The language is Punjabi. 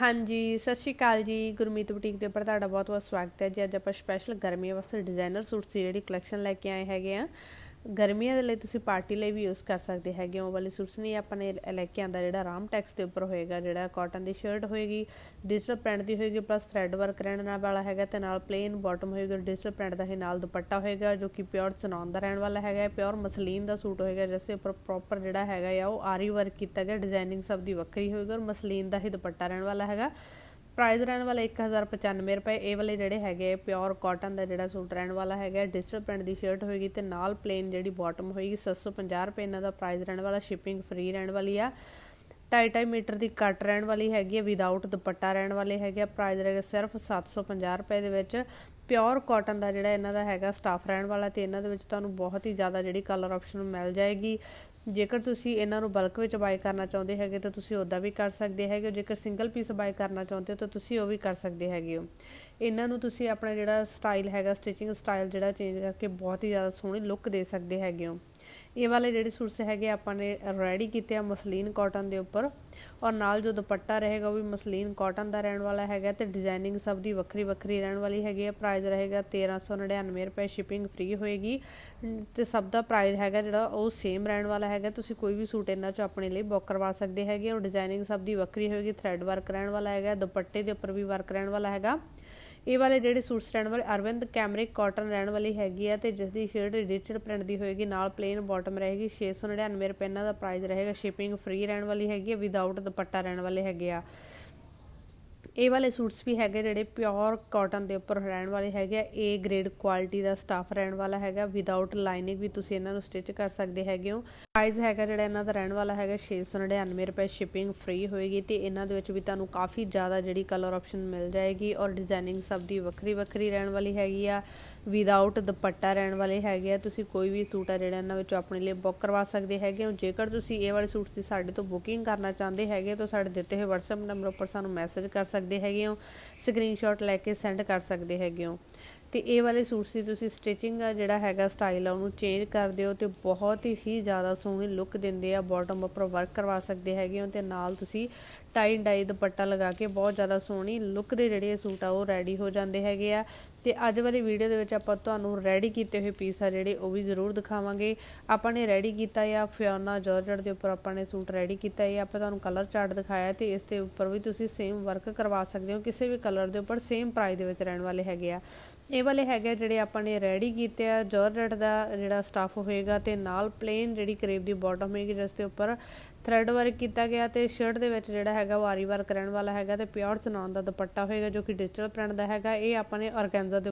ਹਾਂਜੀ, ਸਤਿ ਸ਼੍ਰੀ ਅਕਾਲ ਜੀ। ਗੁਰਮੀਤ ਬੁਟੀਕ ਦੇ ਉੱਪਰ ਤੁਹਾਡਾ ਬਹੁਤ-ਬਹੁਤ ਸਵਾਗਤ ਹੈ। ਜੀ, ਅੱਜ ਆਪਾਂ ਸਪੈਸ਼ਲ ਗਰਮੀ ਵਾਸਤੇ ਡਿਜ਼ਾਈਨਰ ਸੂਟਸ ਦੀ ਜਿਹੜੀ ਕਲੈਕਸ਼ਨ ਲੈ ਕੇ ਆਏ ਹੈਗੇ ਆ। ਗਰਮੀਆਂ ਦੇ ਲਈ ਤੁਸੀਂ ਪਾਰਟੀ ਲਈ ਵੀ ਯੂਜ਼ ਕਰ ਸਕਦੇ ਹੈਗੇ ਉਹ ਵਾਲੀ ਸੂਟਸ ਨਹੀਂ ਆਪਾਂ ਨੇ ਲੈ ਕੇ ਆਂਦਾ, ਜਿਹੜਾ ਰਾਮ ਟੈਕਸ ਦੇ ਉੱਪਰ ਹੋਏਗਾ, ਜਿਹੜਾ ਕਾਟਨ ਦੀ ਸ਼ਰਟ ਹੋਏਗੀ ਡਿਜੀਟਲ ਪ੍ਰਿੰਟ ਦੀ ਹੋਏਗੀ ਪਲੱਸ ਥ੍ਰੈਡ ਵਰਕ ਰਹਿਣ ਨਾਲ ਵਾਲਾ ਹੈਗਾ ਤੇ ਨਾਲ ਪਲੇਨ ਬਾਟਮ ਹੋਏਗਾ ਡਿਜੀਟਲ ਪ੍ਰਿੰਟ ਦਾ ਹੀ ਨਾਲ ਦੁਪੱਟਾ ਹੋਏਗਾ, ਜੋ ਕਿ ਪਿਓਰ ਚਨੌਨ ਦਾ ਰਹਿਣ ਵਾਲਾ ਹੈਗਾ ਪਿਓਰ ਮਸਲੀਨ ਦਾ ਸੂਟ ਹੋਏਗਾ, ਜਿਸ ਦੇ ਉੱਪਰ ਪ੍ਰੋਪਰ ਜਿਹੜਾ ਹੈਗਾ ਆ, ਉਹ ਆਰੀ ਵਰਕ ਕੀਤਾ ਗਿਆ ਡਿਜ਼ਾਈਨਿੰਗ ਸਭ ਦੀ ਵੱਖਰੀ ਹੋਏਗੀ, ਔਰ ਮਸਲੀਨ ਦਾ ਹੀ ਦੁਪੱਟਾ ਰਹਿਣ ਵਾਲਾ ਹੈਗਾ। ਪ੍ਰਾਈਸ ਰਹਿਣ ਵਾਲਾ 1095 ਰੁਪਏ। ਇਹ ਵਾਲੇ ਜਿਹੜੇ ਹੈਗੇ ਪਿਓਰ ਕਾਟਨ ਦਾ ਜਿਹੜਾ ਸੂਟ ਰਹਿਣ ਵਾਲਾ ਹੈਗਾ ਡਿਜੀਟਲ ਪ੍ਰਿੰਟ ਦੀ ਸ਼ਰਟ ਹੋਏਗੀ ਤੇ ਨਾਲ ਪਲੇਨ ਜਿਹੜੀ ਬਾਟਮ ਹੋਏਗੀ 750 ਰੁਪਏ ਇਹਨਾਂ ਦਾ ਪ੍ਰਾਈਸ ਰਹਿਣ ਵਾਲਾ ਸ਼ਿਪਿੰਗ ਫ੍ਰੀ ਰਹਿਣ ਵਾਲੀ ਆ। 2.5 ਮੀਟਰ ਦੀ ਕੱਟ ਰਹਿਣ ਵਾਲੀ ਹੈਗੀ ਹੈ ਵਿਦਆਊਟ ਦੁਪੱਟਾ ਰਹਿਣ ਵਾਲੇ ਹੈਗੇ ਆ ਪ੍ਰਾਈਸ ਰਹੇਗਾ ਸਿਰਫ 750 ਰੁਪਏ ਦੇ ਵਿੱਚ। ਪਿਓਰ ਕਾਟਨ ਦਾ ਜਿਹੜਾ ਇਹਨਾਂ ਦਾ ਹੈਗਾ ਸਟਾਫ ਰਹਿਣ ਵਾਲਾ ਤੇ ਇਹਨਾਂ ਦੇ ਵਿੱਚ ਤੁਹਾਨੂੰ ਬਹੁਤ ਹੀ ਜ਼ਿਆਦਾ ਜਿਹੜੀ ਕਲਰ ਆਪਸ਼ਨ ਮਿਲ ਜਾਏਗੀ। ਜੇਕਰ ਤੁਸੀਂ ਇਹਨਾਂ ਨੂੰ ਬਲਕ ਵਿੱਚ ਬਾਈ ਕਰਨਾ ਚਾਹੁੰਦੇ ਹੈਗੇ ਤਾਂ ਤੁਸੀਂ ਉਦਾਂ ਵੀ ਕਰ ਸਕਦੇ ਹੈਗੇ ਜੇਕਰ ਸਿੰਗਲ ਪੀਸ ਬਾਈ ਕਰਨਾ ਚਾਹੁੰਦੇ ਹੋ ਤਾਂ ਤੁਸੀਂ ਉਹ ਵੀ ਕਰ ਸਕਦੇ ਹੈਗੇ ਹੋ। ਇਹਨਾਂ ਨੂੰ ਤੁਸੀਂ ਆਪਣਾ ਜਿਹੜਾ ਸਟਾਈਲ ਹੈਗਾ ਸਟਿਚਿੰਗ ਸਟਾਈਲ ਜਿਹੜਾ ਚੇਂਜ ਕਰਕੇ ਬਹੁਤ ਹੀ ਜ਼ਿਆਦਾ ਸੋਹਣੀ ਲੁੱਕ ਦੇ ਸਕਦੇ ਹੈਗੇ ਹੋ। ਇਹ ਵਾਲੇ ਜਿਹੜੇ ਸੂਟਸ ਹੈਗੇ ਆਪਾਂ ਨੇ ਰੈਡੀ ਕੀਤੇ ਆ ਮਸਲੀਨ ਕਾਟਨ ਦੇ ਉੱਪਰ। ਔਰ ਨਾਲ ਜੋ ਦੁਪੱਟਾ ਰਹੇਗਾ, ਉਹ ਵੀ ਮਸਲੀਨ ਕਾਟਨ ਦਾ ਰਹਿਣ ਵਾਲਾ ਹੈਗਾ। ਤੇ ਡਿਜ਼ਾਈਨਿੰਗ ਸਭ ਦੀ ਵੱਖਰੀ ਵੱਖਰੀ ਰਹਿਣ ਵਾਲੀ ਹੈਗੀ ਹੈ ਪ੍ਰਾਈਸ ਰਹੇਗਾ 1399 ਰੁਪਏ ਸ਼ਿਪਿੰਗ ਫ੍ਰੀ ਹੋਏਗੀ। ਤੇ ਸਭ ਦਾ ਪ੍ਰਾਈਸ ਹੈਗਾ ਜਿਹੜਾ, ਉਹ ਸੇਮ ਰਹਿਣ ਵਾਲਾ ਹੈਗਾ। ਤੁਸੀਂ ਕੋਈ ਵੀ ਸੂਟ ਇਹਨਾਂ ਚੋਂ ਆਪਣੇ ਲਈ ਬੁੱਕ ਕਰਵਾ ਸਕਦੇ ਹੈਗੇ। ਔਰ ਡਿਜ਼ਾਈਨਿੰਗ ਸਭ ਦੀ ਵੱਖਰੀ ਹੋਏਗੀ ਥ੍ਰੈਡ ਵਰਕ ਰਹਿਣ ਵਾਲਾ ਹੈਗਾ। ਦੁਪੱਟੇ ਦੇ ਉੱਪਰ ਵੀ ਵਰਕ ਰਹਿਣ ਵਾਲਾ ਹੈਗਾ। ਇਹ ਵਾਲੇ ਜਿਹੜੇ ਸੂਟਸ ਰਹਿਣ ਵਾਲੇ, ਅਰਵਿੰਦ ਕੈਮਰਿਕ ਕਾਟਨ ਰਹਿਣ ਵਾਲੀ ਹੈਗੀ ਆ ਤੇ ਜਿਸ ਦੀ ਸ਼ੇਡ ਡਿਜੀਟਲ ਪ੍ਰਿੰਟ ਦੀ ਹੋਏਗੀ, ਨਾਲ ਪਲੇਨ ਬਾਟਮ ਰਹੇਗੀ 699 ਰੁਪਏ ਇਹਨਾਂ ਦਾ ਪ੍ਰਾਈਸ ਰਹੇਗਾ ਸ਼ਿਪਿੰਗ ਫ੍ਰੀ ਰਹਿਣ ਵਾਲੀ ਹੈਗੀ ਆ ਵਿਦਆਊਟ ਦੁਪੱਟਾ ਰਹਿਣ ਵਾਲੇ ਹੈਗੇ ਆ। ਇਹ ਵਾਲੇ ਸੂਟਸ ਵੀ ਹੈਗੇ ਜਿਹੜੇ ਪਿਓਰ ਕਾਟਨ ਦੇ ਉੱਪਰ ਰਹਿਣ ਵਾਲੇ ਹੈਗੇ ਆ। ਏ ਗ੍ਰੇਡ ਕੁਆਲਿਟੀ ਦਾ ਸਟਾਫ ਰਹਿਣ ਵਾਲਾ ਹੈਗਾ। ਵਿਦਆਊਟ ਲਾਈਨਿੰਗ ਵੀ ਤੁਸੀਂ ਇਹਨਾਂ ਨੂੰ ਸਟਿਚ ਕਰ ਸਕਦੇ ਹੈਗੇ ਹੋ। ਪ੍ਰਾਈਸ ਹੈਗਾ ਜਿਹੜਾ ਇਹਨਾਂ ਦਾ ਰਹਿਣ ਵਾਲਾ ਹੈਗਾ 699 ਰੁਪਏ ਸ਼ਿਪਿੰਗ ਫ੍ਰੀ ਹੋਏਗੀ ਤੇ ਇਹਨਾਂ ਦੇ ਵਿੱਚ ਵੀ ਤੁਹਾਨੂੰ ਕਾਫੀ ਜ਼ਿਆਦਾ ਜਿਹੜੀ ਕਲਰ ਆਪਸ਼ਨ ਮਿਲ ਜਾਏਗੀ ਔਰ ਡਿਜ਼ਾਈਨਿੰਗ ਸਭ ਦੀ ਵੱਖਰੀ ਵੱਖਰੀ ਰਹਿਣ ਵਾਲੀ ਹੈਗੀ ਆ। ਵਿਦਆਊਟ ਦੁਪੱਟਾ ਰਹਿਣ ਵਾਲੇ ਹੈਗੇ ਆ। ਤੁਸੀਂ ਕੋਈ ਵੀ ਸੂਟ ਆ ਜਿਹੜਾ ਇਹਨਾਂ ਵਿੱਚੋਂ ਆਪਣੇ ਲਈ ਬੁੱਕ ਕਰਵਾ ਸਕਦੇ ਹੈਗੇ ਹੋ। ਜੇਕਰ ਤੁਸੀਂ ਇਹ ਵਾਲੇ ਸੂਟ ਦੀ ਸਾਡੇ ਤੋਂ ਬੁਕਿੰਗ ਕਰਨਾ ਚਾਹੁੰਦੇ ਹੈਗੇ ਤਾਂ ਸਾਡੇ ਦਿੱਤੇ ਹੋਏ WhatsApp ਨੰਬਰ ਉੱਪਰ ਸਾਨੂੰ ਮੈਸੇਜ ਕਰ ਸਕਦੇ ਸਕਦੇ ਹੈਗੇ ਹੋ ਸਕਰੀਨਸ਼ਾਟ ਲੈ ਕੇ ਸੈਂਡ ਕਰ ਸਕਦੇ ਹੈਗੇ ਹੋ। ਤੇ ਇਹ ਵਾਲੇ ਸੂਟ ਦੀ ਤੁਸੀਂ ਸਟਿਚਿੰਗ ਆ ਜਿਹੜਾ ਹੈਗਾ ਸਟਾਈਲ ਆ, ਉਹਨੂੰ ਚੇਂਜ ਕਰ ਦਿਓ ਤੇ ਬਹੁਤ ਹੀ ਜ਼ਿਆਦਾ ਸੋਹਣੀ ਲੁੱਕ ਦਿੰਦੇ ਆ ਬਾਟਮ ਉੱਪਰ ਵਰਕ ਕਰਵਾ ਸਕਦੇ ਹੈਗੇ ਹੋ ਤੇ ਨਾਲ ਤੁਸੀਂ ਟਾਈ ਡਾਈ ਦੁਪੱਟਾ ਲਗਾ ਕੇ ਬਹੁਤ ਜ਼ਿਆਦਾ ਸੋਹਣੀ ਲੁੱਕ ਦੇ ਜਿਹੜੇ ਸੂਟ ਆ, ਉਹ ਰੈਡੀ ਹੋ ਜਾਂਦੇ ਹੈਗੇ ਆ। ਤੇ ਅੱਜ ਵਾਲੀ ਵੀਡੀਓ ਦੇ ਵਿੱਚ ਆਪਾਂ ਤੁਹਾਨੂੰ ਰੈਡੀ ਕੀਤੇ ਹੋਏ ਪੀਸ ਆ ਜਿਹੜੇ ਉਹ ਵੀ ਜ਼ਰੂਰ ਦਿਖਾਵਾਂਗੇ। ਆਪਾਂ ਨੇ ਰੈਡੀ ਕੀਤਾ ਆ ਫਿਓਨਾ ਜਾਰਜਟ ਦੇ ਉੱਪਰ ਆਪਾਂ ਨੇ ਸੂਟ ਰੈਡੀ ਕੀਤਾ ਹੈ ਆਪਾਂ ਤੁਹਾਨੂੰ ਕਲਰ ਚਾਰਟ ਦਿਖਾਇਆ ਤੇ ਇਸ ਦੇ ਉੱਪਰ ਵੀ ਤੁਸੀਂ ਸੇਮ ਵਰਕ ਕਰਵਾ ਸਕਦੇ ਹੋ, ਕਿਸੇ ਵੀ ਕਲਰ ਦੇ ਉੱਪਰ ਸੇਮ ਪ੍ਰਾਈਸ ਦੇ ਵਿੱਚ ਰਹਿਣ ਵਾਲੇ ਹੈਗੇ ਆ। ਇਹ ਵਾਲੇ ਹੈਗੇ ਜਿਹੜੇ ਆਪਾਂ ਨੇ ਰੈਡੀ ਕੀਤੇ ਆ ਜਾਰਜਟ ਦਾ ਜਿਹੜਾ ਸਟਾਫ ਹੋਏਗਾ ਤੇ ਨਾਲ ਪਲੇਨ ਜਿਹੜੀ ਕਰੇਬ ਦੀ ਬਾਟਮ ਹੋਏਗੀ ਜਿਸ ਦੇ ਉੱਪਰ ਥ੍ਰੈਡ ਵਰਕ ਕੀਤਾ ਗਿਆ ਤੇ ਸ਼ਰਟ ਦੇ ਵਿੱਚ ਜਿਹੜਾ ਹੈਗਾ ਵਾਰੀ ਵਰਕ ਰਹਿਣ ਵਾਲਾ ਹੈਗਾ ਤੇ ਪਿਓਰ ਚਨਾਨ ਦਾ ਦੁਪੱਟਾ ਹੋਏਗਾ ਜੋ ਕਿ ਡਿਜੀਟਲ ਪ੍ਰਿੰਟ ਦਾ ਹੈਗਾ, ਇਹ ਆਪਾਂ ਨੇ ਆਰਗੈਂਜ਼ਾ ਦੇ